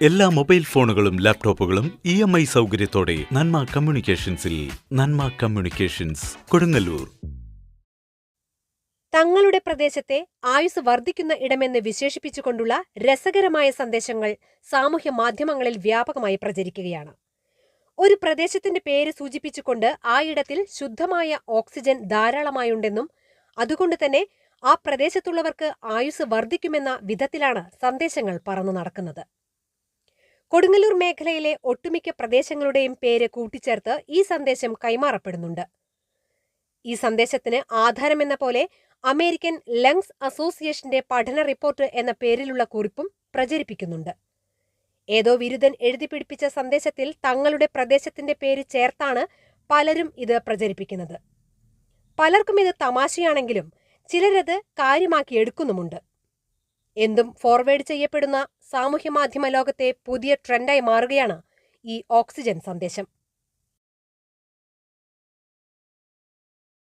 എല്ലാ മൊബൈൽ ഫോണുകളും ലാപ്ടോപ്പുകളും ഇ എം ഐ സൗകര്യത്തോടെ നന്മ കമ്മ്യൂണിക്കേഷൻസിൽ നന്മ കമ്മ്യൂണിക്കേഷൻസ് കൊടുങ്ങല്ലൂർ. തങ്ങളുടെ പ്രദേശത്തെ ആയുസ് വർദ്ധിക്കുന്ന ഇടമെന്ന് വിശേഷിപ്പിച്ചുകൊണ്ടുള്ള രസകരമായ സന്ദേശങ്ങൾ സാമൂഹ്യ മാധ്യമങ്ങളിൽ വ്യാപകമായി പ്രചരിക്കുകയാണ്. ഒരു പ്രദേശത്തിന്റെ പേര് സൂചിപ്പിച്ചുകൊണ്ട് ആ ഇടത്തിൽ ശുദ്ധമായ ഓക്സിജൻ ധാരാളമായുണ്ടെന്നും അതുകൊണ്ട് തന്നെ ആ പ്രദേശത്തുള്ളവർക്ക് ആയുസ് വർദ്ധിക്കുമെന്ന വിധത്തിലാണ് സന്ദേശങ്ങൾ പറന്നു നടക്കുന്നത്. കൊടുങ്ങല്ലൂർ മേഖലയിലെ ഒട്ടുമിക്ക പ്രദേശങ്ങളുടെയും പേര് കൂട്ടിച്ചേർത്ത് ഈ സന്ദേശം കൈമാറപ്പെടുന്നുണ്ട്. ഈ സന്ദേശത്തിന് ആധാരമെന്ന പോലെ അമേരിക്കൻ ലങ്സ് അസോസിയേഷന്റെ പഠന റിപ്പോർട്ട് എന്ന പേരിലുള്ള കുറിപ്പും പ്രചരിപ്പിക്കുന്നുണ്ട്. ഏതോ വിരുദ്ധൻ എഴുതി പിടിപ്പിച്ച സന്ദേശത്തിൽ തങ്ങളുടെ പ്രദേശത്തിന്റെ പേര് ചേർത്താണ് പലരും ഇത് പ്രചരിപ്പിക്കുന്നത്. പലർക്കും ഇത് തമാശയാണെങ്കിലും ചിലരത് കാര്യമാക്കി എടുക്കുന്നുമുണ്ട്. എന്തും ഫോർവേഡ് ചെയ്യപ്പെടുന്ന സാമൂഹ്യമാധ്യമ ലോകത്തെ പുതിയ ട്രെൻഡായി മാറുകയാണ് ഈ ഓക്സിജൻ സന്ദേശം.